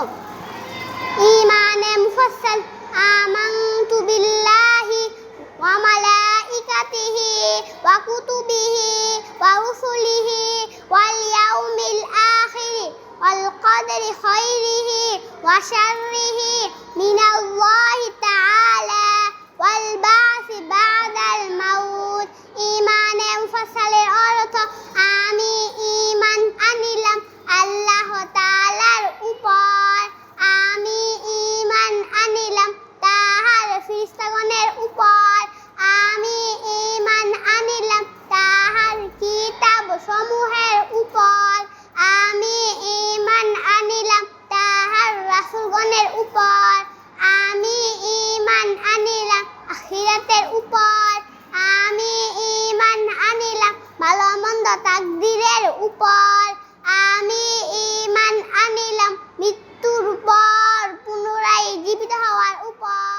সম্ভব ইমানে মুফাসসাল আমানতু বিল্লাহি ওয়া মালাইকাতিহি ওয়া কুতুবিহি ওয়া রুসুলিহি ওয়াল ইয়াউমিল আখির ওয়াল কদরি খাইরিহি ওয়া শাররিহি তাহার ফিরিস্তাগণের উপর আমি ঈমান আনিলাম, তাহার কিতাব সমূহের উপর আমি ঈমান আনিলাম, তাহার রাসূলগণের উপর আমি ঈমান আনিলাম, আখিরাতের উপর আমি ঈমান আনিলাম ভালো মন্দ তাকদীরের উপর আমি ঈমান আনিলাম, মৃত্যুর পর পুনরায় জীবিত হওয়ার উপর